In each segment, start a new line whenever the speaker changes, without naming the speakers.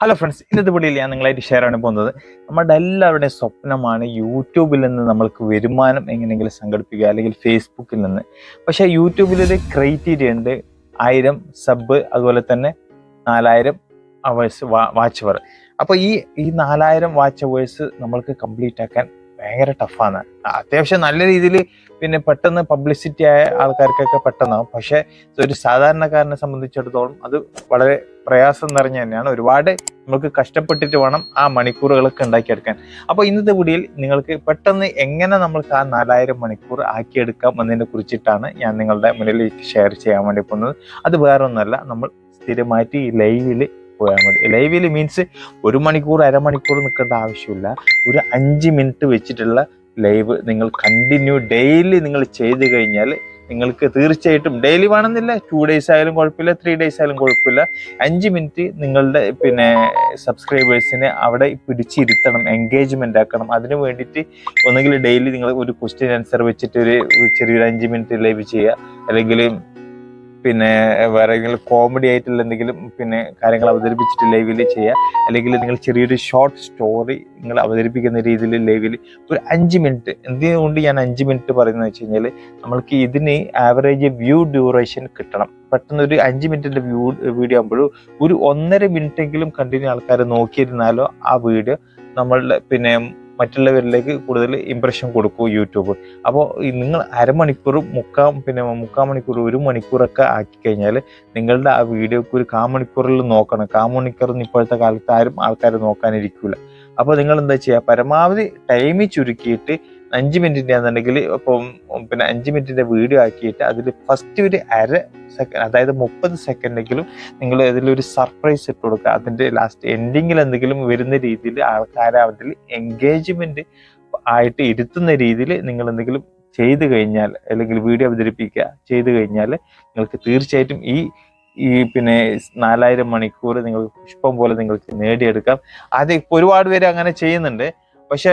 Hello friends ഇന്നത്തെ വീഡിയോയിൽ ഞാൻ നിങ്ങളായിട്ട് ഷെയർ ആണ് പോകുന്നത് നമ്മുടെ എല്ലാവരുടെയും സ്വപ്നമാണ് യൂട്യൂബിൽ നിന്ന് നമ്മൾക്ക് വരുമാനം എങ്ങനെയെങ്കിലും സംഘടിപ്പിക്കുക അല്ലെങ്കിൽ ഫേസ്ബുക്കിൽ നിന്ന്. പക്ഷേ യൂട്യൂബിലൊരു ക്രൈറ്റീരിയ ഉണ്ട്. ആയിരം സബ് അതുപോലെ തന്നെ നാലായിരം അവേഴ്സ് വാച്ച് അവർ അപ്പോൾ ഈ ഈ നാലായിരം വാച്ച് അവേഴ്സ് നമ്മൾക്ക് കംപ്ലീറ്റ് ആക്കാൻ ഭയങ്കര ടഫാണ് അത്യാവശ്യം നല്ല രീതിയിൽ പിന്നെ പെട്ടെന്ന് പബ്ലിസിറ്റി ആയ ആൾക്കാർക്കൊക്കെ പെട്ടെന്നാവും. പക്ഷേ ഒരു സാധാരണക്കാരനെ സംബന്ധിച്ചിടത്തോളം അത് വളരെ പ്രയാസം നിറഞ്ഞ തന്നെയാണ്. ഒരുപാട് നമുക്ക് കഷ്ടപ്പെട്ടിട്ട് വേണം ആ മണിക്കൂറുകളൊക്കെ ഉണ്ടാക്കിയെടുക്കാൻ. അപ്പോൾ ഇന്നത്തെ വീഡിയോയിൽ നിങ്ങൾക്ക് പെട്ടെന്ന് എങ്ങനെ നമ്മൾക്ക് ആ നാലായിരം മണിക്കൂർ ആക്കിയെടുക്കാം എന്നതിനെ കുറിച്ചിട്ടാണ് ഞാൻ നിങ്ങളുടെ മുന്നിലേക്ക് ഷെയർ ചെയ്യാൻ വേണ്ടി പോകുന്നത്. അത് വേറൊന്നുമല്ല നമ്മൾ സ്ഥിരമായിട്ട് ഈ ലൈവിൽ പോയാൽ മതി. ലൈവിൽ മീൻസ് ഒരു മണിക്കൂർ അരമണിക്കൂർ നിൽക്കേണ്ട ആവശ്യമില്ല. ഒരു അഞ്ച് മിനിറ്റ് വെച്ചിട്ടുള്ള ലൈവ് നിങ്ങൾ കണ്ടിന്യൂ ഡെയിലി നിങ്ങൾ ചെയ്ത് കഴിഞ്ഞാൽ നിങ്ങൾക്ക് തീർച്ചയായിട്ടും ഡെയിലി വേണമെന്നില്ല. ടു ഡേയ്സ് ആയാലും കുഴപ്പമില്ല ത്രീ ഡേയ്സ് ആയാലും കുഴപ്പമില്ല. അഞ്ച് മിനിറ്റ് നിങ്ങളുടെ പിന്നെ സബ്സ്ക്രൈബേഴ്സിനെ അവിടെ പിടിച്ചിരുത്തണം എൻഗേജ്മെന്റ് ആക്കണം. അതിന് വേണ്ടിയിട്ട് ഒന്നുകിൽ ഡെയിലി നിങ്ങൾ ഒരു ക്വസ്റ്റ്യൻ ആൻസർ വെച്ചിട്ട് ഒരു ചെറിയൊരു അഞ്ച് മിനിറ്റ് ലൈവ് ചെയ്യുക. അല്ലെങ്കിൽ പിന്നെ വേറെ ഏതെങ്കിലും കോമഡി ആയിട്ടുള്ള എന്തെങ്കിലും പിന്നെ കാര്യങ്ങൾ അവതരിപ്പിച്ചിട്ട് ലൈവിൽ ചെയ്യുക അല്ലെങ്കിൽ നിങ്ങൾ ചെറിയൊരു ഷോർട്ട് സ്റ്റോറി നിങ്ങൾ അവതരിപ്പിക്കുന്ന രീതിയിൽ ലൈവിൽ ഒരു അഞ്ച് മിനിറ്റ് എന്തുകൊണ്ട് ഞാൻ അഞ്ച് മിനിറ്റ് പറയുന്നത് വെച്ച് കഴിഞ്ഞാൽ നമ്മൾക്ക് ഇതിന് ആവറേജ് വ്യൂ ഡ്യൂറേഷൻ കിട്ടണം. പെട്ടെന്ന് ഒരു അഞ്ച് മിനിറ്റിന്റെ വ്യൂ വീഡിയോ ആകുമ്പോഴും ഒരു ഒന്നര മിനിറ്റ് എങ്കിലും കണ്ടിന്യൂ ആൾക്കാർ നോക്കിയിരുന്നാലോ ആ വീഡിയോ നമ്മളുടെ പിന്നെ മറ്റുള്ളവരിലേക്ക് കൂടുതൽ ഇമ്പ്രഷൻ കൊടുക്കും യൂട്യൂബ്. അപ്പോൾ നിങ്ങൾ അരമണിക്കൂർ മുക്കാൽ പിന്നെ മുക്കാൽ മണിക്കൂർ ഒരു മണിക്കൂറൊക്കെ ആക്കി കഴിഞ്ഞാൽ നിങ്ങളുടെ ആ വീഡിയോക്ക് ഒരു കാ മണിക്കൂറിൽ നോക്കണം. കാ മണിക്കൂറൊന്നും ഇപ്പോഴത്തെ കാലത്ത് ആരും ആൾക്കാർ നോക്കാനിരിക്കില്ല അപ്പോൾ നിങ്ങൾ എന്താ ചെയ്യുക? പരമാവധി ടൈമിൽ ചുരുക്കിയിട്ട് അഞ്ച് മിനിറ്റിന്റെ ആണെന്നുണ്ടെങ്കിൽ ഇപ്പം പിന്നെ അഞ്ച് മിനിറ്റിന്റെ വീഡിയോ ആക്കിയിട്ട് അതിൽ ഫസ്റ്റ് ഒരു അര സെക്കൻഡ് അതായത് മുപ്പത് സെക്കൻഡെങ്കിലും നിങ്ങൾ ഇതിലൊരു സർപ്രൈസ് ഇട്ട് കൊടുക്കുക. അതിന്റെ ലാസ്റ്റ് എൻഡിങ്ങിൽ എന്തെങ്കിലും വരുന്ന രീതിയിൽ ആൾക്കാരെ അതിൽ എൻഗേജ്മെന്റ് ആയിട്ട് ഇരുത്തുന്ന രീതിയിൽ നിങ്ങൾ എന്തെങ്കിലും ചെയ്തു കഴിഞ്ഞാൽ അല്ലെങ്കിൽ വീഡിയോ അവതരിപ്പിക്കുക ചെയ്തു കഴിഞ്ഞാൽ നിങ്ങൾക്ക് തീർച്ചയായിട്ടും ഈ ഈ പിന്നെ നാലായിരം മണിക്കൂർ നിങ്ങൾക്ക് പുഷ്പം പോലെ നിങ്ങൾക്ക് നേടിയെടുക്കാം. അത് ഒരുപാട് പേര് അങ്ങനെ ചെയ്യുന്നുണ്ട്. പക്ഷെ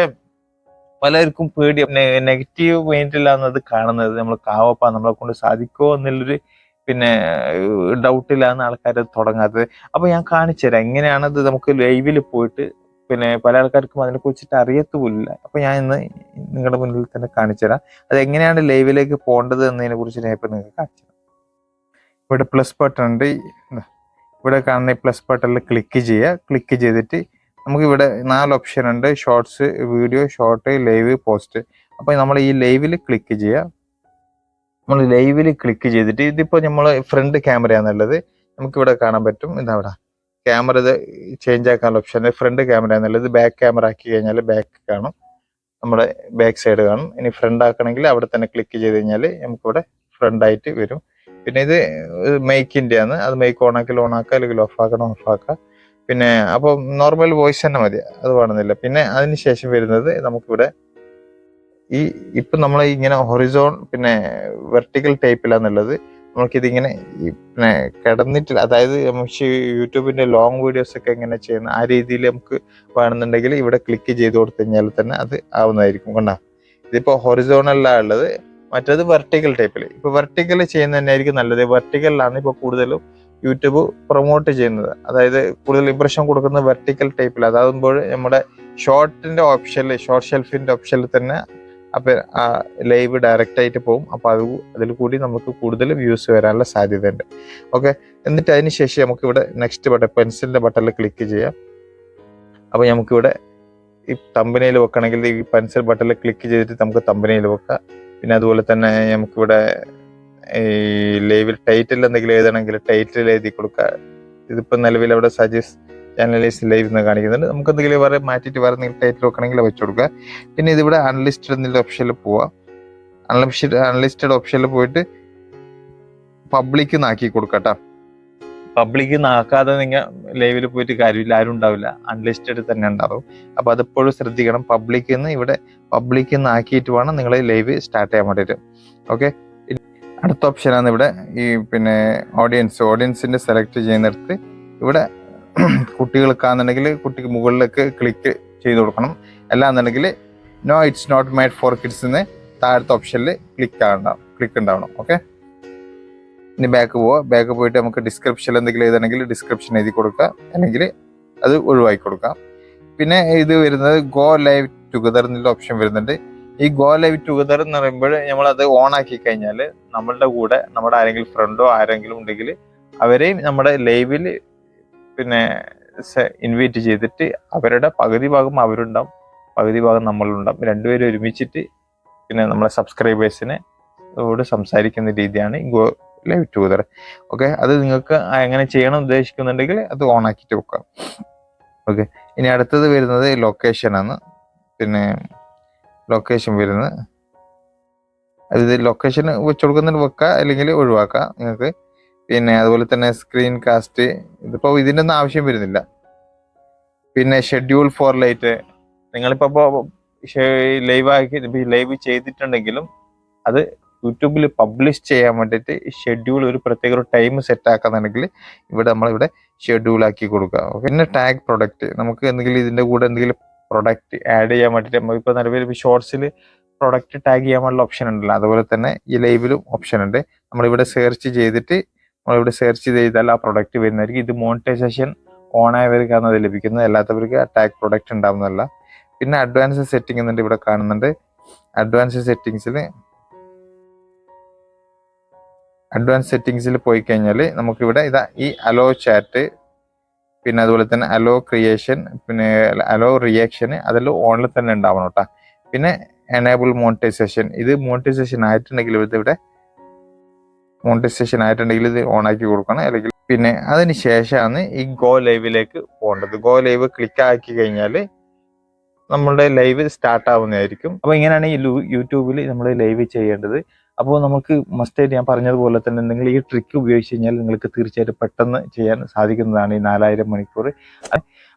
പലർക്കും പേടി നെഗറ്റീവ് മൈൻഡിലാന്നത് കാണുന്നത്. നമ്മൾ കാവപ്പ നമ്മളെ കൊണ്ട് സാധിക്കുമോ എന്നുള്ളൊരു പിന്നെ ഡൗട്ടിലാണ് ആൾക്കാർ തുടങ്ങാത്തത്. അപ്പൊ ഞാൻ കാണിച്ചു തരാം. എങ്ങനെയാണത് നമുക്ക് ലൈവിൽ പോയിട്ട് പിന്നെ പല ആൾക്കാർക്കും അതിനെ കുറിച്ചിട്ട് അറിയത്തുമില്ല. അപ്പൊ ഞാൻ ഇന്ന് നിങ്ങളുടെ മുന്നിൽ തന്നെ കാണിച്ചു തരാം. അത് എങ്ങനെയാണ് ലൈവിലേക്ക് പോകേണ്ടത് എന്നതിനെ കുറിച്ച് ഞാൻ ഇപ്പൊ നിങ്ങൾക്ക് കാണിച്ചു തരാം. ഇവിടെ പ്ലസ് ബട്ടൺ ഉണ്ട്. ഇവിടെ കാണുന്ന ഈ പ്ലസ് ബട്ടണിൽ ക്ലിക്ക് ചെയ്യുക. ക്ലിക്ക് ചെയ്തിട്ട് നമുക്ക് ഇവിടെ നാല് ഓപ്ഷൻ ഉണ്ട്. Shorts video short live post അപ്പോൾ നമ്മൾ ഈ ലൈവിൽ ക്ലിക്ക് ചെയ്യുക നമ്മൾ ലൈവിൽ ക്ലിക്ക് ചെയ്തിട്ട് ഇതിപ്പോ നമ്മൾ ഫ്രണ്ട് ക്യാമറയാണെന്നുള്ളത് നമുക്ക് ഇവിടെ കാണാൻ പറ്റും. ഇതാ ഇവിടെ. ക്യാമറ ഇത് ചേഞ്ച് ആക്കാനുള്ള ഓപ്ഷൻ ഫ്രണ്ട് ക്യാമറ എന്നുള്ളത് ബാക്ക് ക്യാമറ ആക്കി കഴിഞ്ഞാൽ ബാക്ക് കാണും. നമ്മുടെ ബാക്ക് സൈഡ് കാണും. ഇനി ഫ്രണ്ട് ആക്കണമെങ്കിൽ അവിടെ തന്നെ ക്ലിക്ക് ചെയ്ത് കഴിഞ്ഞാൽ നമുക്കിവിടെ ഫ്രണ്ട് ആയിട്ട് വരും. പിന്നെ ഇത് മേക്കിന്റെ ആണ് അത് മേക്ക് ഓൺ ആക്കി ഓൺ ആക്കുക അല്ലെങ്കിൽ ഓഫ് ആക്കണം ഓഫ് ആക്കുക പിന്നെ അപ്പോൾ നോർമൽ വോയിസ് തന്നെ മതി. അത് വേണമെന്നില്ല പിന്നെ അതിനുശേഷം വരുന്നത് നമുക്കിവിടെ ഈ ഇപ്പം നമ്മൾ ഇങ്ങനെ ഹൊറിസോൺ പിന്നെ വെർട്ടിക്കൽ ടൈപ്പിലാന്നുള്ളത് നമുക്കിതിങ്ങനെ പിന്നെ കിടന്നിട്ടില്ല അതായത് നമുക്ക് യൂട്യൂബിന്റെ ലോങ് വീഡിയോസ് ഒക്കെ എങ്ങനെ ചെയ്യുന്ന ആ രീതിയിൽ നമുക്ക് വേണമെന്നുണ്ടെങ്കിൽ ഇവിടെ ക്ലിക്ക് ചെയ്ത് കൊടുത്തു കഴിഞ്ഞാൽ തന്നെ അത് ആവുന്നതായിരിക്കും കണ്ടാ? ഇതിപ്പോ ഹൊറിസോണലാണ് ഉള്ളത്. മറ്റേത് വെർട്ടിക്കൽ ടൈപ്പിൽ ഇപ്പൊ വെർട്ടിക്കൽ ചെയ്യുന്നതന്നെ തന്നെയായിരിക്കും നല്ലത്. വെർട്ടിക്കലിലാണ് ഇപ്പൊ കൂടുതലും യൂട്യൂബ് പ്രൊമോട്ട് ചെയ്യുന്നത്. അതായത് കൂടുതൽ ഇംപ്രഷൻ കൊടുക്കുന്ന വെർട്ടിക്കൽ ടൈപ്പിൽ അതാകുമ്പോൾ നമ്മുടെ ഷോർട്ടിന്റെ ഓപ്ഷനിൽ ഷോർട്ട് ഷെൽഫിന്റെ ഓപ്ഷനിൽ തന്നെ അപ്പൊ ലൈവ് ഡയറക്റ്റ് ആയിട്ട് പോകും. അപ്പൊ അത് അതിൽ കൂടി നമുക്ക് കൂടുതൽ വ്യൂസ് വരാനുള്ള സാധ്യതയുണ്ട്. ഓക്കെ എന്നിട്ട് അതിന് ശേഷം നമുക്ക് ഇവിടെ നെക്സ്റ്റ് ബട്ടൺ പെൻസിലിന്റെ ബട്ടണിൽ ക്ലിക്ക് ചെയ്യാം. അപ്പൊ നമുക്കിവിടെ ഈ തമ്പനയിൽ വെക്കണമെങ്കിൽ ഈ പെൻസിൽ ബട്ടണിൽ ക്ലിക്ക് ചെയ്തിട്ട് നമുക്ക് തമ്പനയിൽ വെക്കാം. പിന്നെ അതുപോലെ തന്നെ നമുക്കിവിടെ ഈ ലൈവിൽ ടൈറ്റിൽ എന്തെങ്കിലും എഴുതണമെങ്കിൽ ടൈറ്റിൽ എഴുതി കൊടുക്കുക ഇതിപ്പോൾ നിലവിൽ അവിടെ സജസ്റ്റ് ചാനലൈസ് ലൈവ് എന്ന് കാണിക്കുന്നുണ്ട്. നമുക്ക് എന്തെങ്കിലും വേറെ മാറ്റിയിട്ട് വേറെ എന്തെങ്കിലും ടൈറ്റിൽ വെക്കണമെങ്കിൽ വെച്ച് കൊടുക്കുക. പിന്നെ ഇതിവിടെ അൺലിസ്റ്റഡ് എന്നുള്ള ഓപ്ഷനിൽ പോവാം. അൺലിസ്റ്റഡ് അൺലിസ്റ്റഡ് ഓപ്ഷനിൽ പോയിട്ട് പബ്ലിക് ആക്കി കൊടുക്കട്ടോ പബ്ലിക് ആക്കാതെ നിങ്ങൾ ലൈവിൽ പോയിട്ട് കാര്യമില്ല. ആരും ഉണ്ടാവില്ല. അൺലിസ്റ്റഡ് തന്നെ ഉണ്ടാവും. അപ്പൊ അതെപ്പോഴും ശ്രദ്ധിക്കണം. പബ്ലിക് നിന്ന് ഇവിടെ പബ്ലിക് ആക്കിയിട്ട് വേണം നിങ്ങൾ ലൈവ് സ്റ്റാർട്ട് ചെയ്യാൻ വേണ്ടിയിട്ട്. ഓക്കെ അടുത്ത ഓപ്ഷനാണ് ഇവിടെ ഈ പിന്നെ ഓഡിയൻസ് ഓഡിയൻസിന്റെ സെലക്ട് ചെയ്യുന്നിടത്ത് ഇവിടെ കുട്ടികൾക്കാണെന്നുണ്ടെങ്കിൽ കുട്ടിക്ക് മുകളിലേക്ക് ക്ലിക്ക് ചെയ്ത് കൊടുക്കണം. അല്ല എന്നുണ്ടെങ്കിൽ no it's not made for kids എന്ന് താഴത്തെ ഓപ്ഷനിൽ ക്ലിക്ക് ആവണം ക്ലിക്ക് ഉണ്ടാവണം ഓക്കെ ഇനി ബാക്ക് പോവുക ബാക്ക് പോയിട്ട് നമുക്ക് ഡിസ്ക്രിപ്ഷനിൽ എന്തെങ്കിലും എഴുതണമെങ്കിൽ ഡിസ്ക്രിപ്ഷൻ എഴുതി കൊടുക്കുക. അല്ലെങ്കിൽ അത് ഒഴിവാക്കി കൊടുക്കാം. പിന്നെ ഇത് വരുന്നത് ഗോ ലൈവ് ടുഗദർ എന്നുള്ള ഓപ്ഷൻ വരുന്നുണ്ട്. ഈ ഗോ ലൈവ് ടുഗദർ എന്ന് പറയുമ്പോൾ നമ്മൾ അത് ഓൺ ആക്കി കഴിഞ്ഞാൽ നമ്മളുടെ കൂടെ നമ്മുടെ ആരെങ്കിലും ഫ്രണ്ടോ ആരെങ്കിലും ഉണ്ടെങ്കിൽ അവരെയും നമ്മുടെ ലൈവിൽ പിന്നെ ഇൻവൈറ്റ് ചെയ്തിട്ട് അവരുടെ പകുതി ഭാഗം അവരുണ്ടാവും പകുതി ഭാഗം നമ്മളുണ്ടാവും. രണ്ടുപേരും ഒരുമിച്ചിട്ട് പിന്നെ നമ്മളെ സബ്സ്ക്രൈബേഴ്സിനെ ഓട് സംസാരിക്കുന്ന രീതിയാണ് ഗോ ലൈവ് ടുഗദർ. ഓക്കെ അത് നിങ്ങൾക്ക് എങ്ങനെ ചെയ്യണം ഉദ്ദേശിക്കുന്നുണ്ടെങ്കിൽ അത് ഓൺ ആക്കിയിട്ട് വെക്കാം. ഓക്കെ ഇനി അടുത്തത് വരുന്നത് ലൊക്കേഷൻ ആണ്. പിന്നെ ലൊക്കേഷൻ വരുന്നത്. അതായത് ലൊക്കേഷൻ വെച്ച് കൊടുക്കുന്നുണ്ട് വെക്കുക അല്ലെങ്കിൽ ഒഴിവാക്കാം നിങ്ങൾക്ക്. പിന്നെ അതുപോലെ തന്നെ സ്ക്രീൻ കാസ്റ്റ് ഇതിപ്പോൾ ഇതിന്റെ ഒന്നും ആവശ്യം വരുന്നില്ല. പിന്നെ ഷെഡ്യൂൾ ഫോർ ലൈറ്റ് നിങ്ങളിപ്പോൾ ലൈവ് ആക്കി ലൈവ് ചെയ്തിട്ടുണ്ടെങ്കിലും അത് യൂട്യൂബിൽ പബ്ലിഷ് ചെയ്യാൻ വേണ്ടിയിട്ട് ഷെഡ്യൂൾ ഒരു പ്രത്യേക ഒരു ടൈം സെറ്റ് ആക്കുന്നുണ്ടെങ്കിൽ ഇവിടെ നമ്മളിവിടെ ഷെഡ്യൂൾ ആക്കി കൊടുക്കുക. പിന്നെ ടാഗ് പ്രൊഡക്റ്റ് നമുക്ക് എന്തെങ്കിലും ഇതിന്റെ കൂടെ എന്തെങ്കിലും പ്രൊഡക്റ്റ് ആഡ് ചെയ്യാൻ വേണ്ടിയിട്ട് നമ്മളിപ്പോൾ നിലവിൽ ഷോർട്സിൽ പ്രൊഡക്റ്റ് ടാഗ് ചെയ്യാനുള്ള ഓപ്ഷൻ ഉണ്ടല്ലോ. അതുപോലെ തന്നെ ഈ ലൈവിലും ഓപ്ഷൻ ഉണ്ട്. നമ്മളിവിടെ സെർച്ച് ചെയ്തിട്ട് നമ്മളിവിടെ സെർച്ച് ചെയ്താൽ ആ പ്രൊഡക്റ്റ് വരുന്നതായിരിക്കും. ഇത് മോണിറ്റൈസേഷൻ ഓൺ ആയവർക്കാണ് അത് ലഭിക്കുന്നത്. അല്ലാത്തവർക്ക് ടാഗ് പ്രൊഡക്റ്റ് ഉണ്ടാവുന്നതല്ല. പിന്നെ അഡ്വാൻസ് സെറ്റിംഗ് എന്നുണ്ട് ഇവിടെ കാണുന്നുണ്ട്. അഡ്വാൻസ് സെറ്റിങ്സിൽ അഡ്വാൻസ് സെറ്റിങ്സിൽ പോയി കഴിഞ്ഞാൽ നമുക്കിവിടെ ഇതാ ഈ അലോ ചാറ്റ് പിന്നെ അതുപോലെ തന്നെ അലോ ക്രിയേഷൻ പിന്നെ അലോ റിയാക്ഷൻ അതെല്ലാം ഓണിൽ തന്നെ ഉണ്ടാവണം കേട്ടോ പിന്നെ എനേബിൾ മോണിറ്റൈസേഷൻ ഇത് മോണിറ്റൈസേഷൻ ആയിട്ടുണ്ടെങ്കിൽ ഇത് ഇവിടെ മോണിറ്റൈസേഷൻ ആയിട്ടുണ്ടെങ്കിൽ ഇത് ഓൺ ആക്കി കൊടുക്കണം. അല്ലെങ്കിൽ പിന്നെ അതിന് ശേഷമാണ് ഈ ഗോ ലൈവിലേക്ക് പോകേണ്ടത്. ഗോ ലൈവ് ക്ലിക്ക് ആക്കി കഴിഞ്ഞാൽ നമ്മളുടെ ലൈവ് സ്റ്റാർട്ട് ആവുന്നതായിരിക്കും. അപ്പോൾ ഇങ്ങനെയാണ് ഈ യൂട്യൂബിൽ നമ്മൾ ലൈവ് ചെയ്യേണ്ടത്. അപ്പോൾ നമുക്ക് മസ്റ്റായിട്ട് ഞാൻ പറഞ്ഞതുപോലെ തന്നെ നിങ്ങൾ ഈ ട്രിക്ക് ഉപയോഗിച്ച് കഴിഞ്ഞാൽ നിങ്ങൾക്ക് തീർച്ചയായിട്ടും പെട്ടെന്ന് ചെയ്യാൻ സാധിക്കുന്നതാണ് ഈ നാലായിരം മണിക്കൂർ.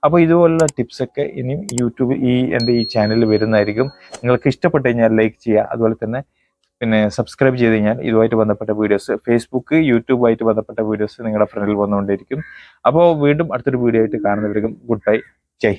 അപ്പോൾ ഇതുപോലുള്ള ടിപ്സൊക്കെ ഇനിയും യൂട്യൂബ് ഈ എന്റെ ഈ ചാനലിൽ വരുന്നതായിരിക്കും. നിങ്ങൾക്ക് ഇഷ്ടപ്പെട്ട് കഴിഞ്ഞാൽ ലൈക്ക് ചെയ്യുക. അതുപോലെ തന്നെ പിന്നെ സബ്സ്ക്രൈബ് ചെയ്ത് കഴിഞ്ഞാൽ ഇതുമായിട്ട് ബന്ധപ്പെട്ട വീഡിയോസ് ഫേസ്ബുക്ക് യൂട്യൂബുമായിട്ട് ബന്ധപ്പെട്ട വീഡിയോസ് നിങ്ങളുടെ ഫ്രണ്ടിൽ വന്നുകൊണ്ടിരിക്കും അപ്പോൾ വീണ്ടും അടുത്തൊരു വീഡിയോ ആയിട്ട് കാണുന്നവർക്കും ഗുഡ് ബൈ ജയ്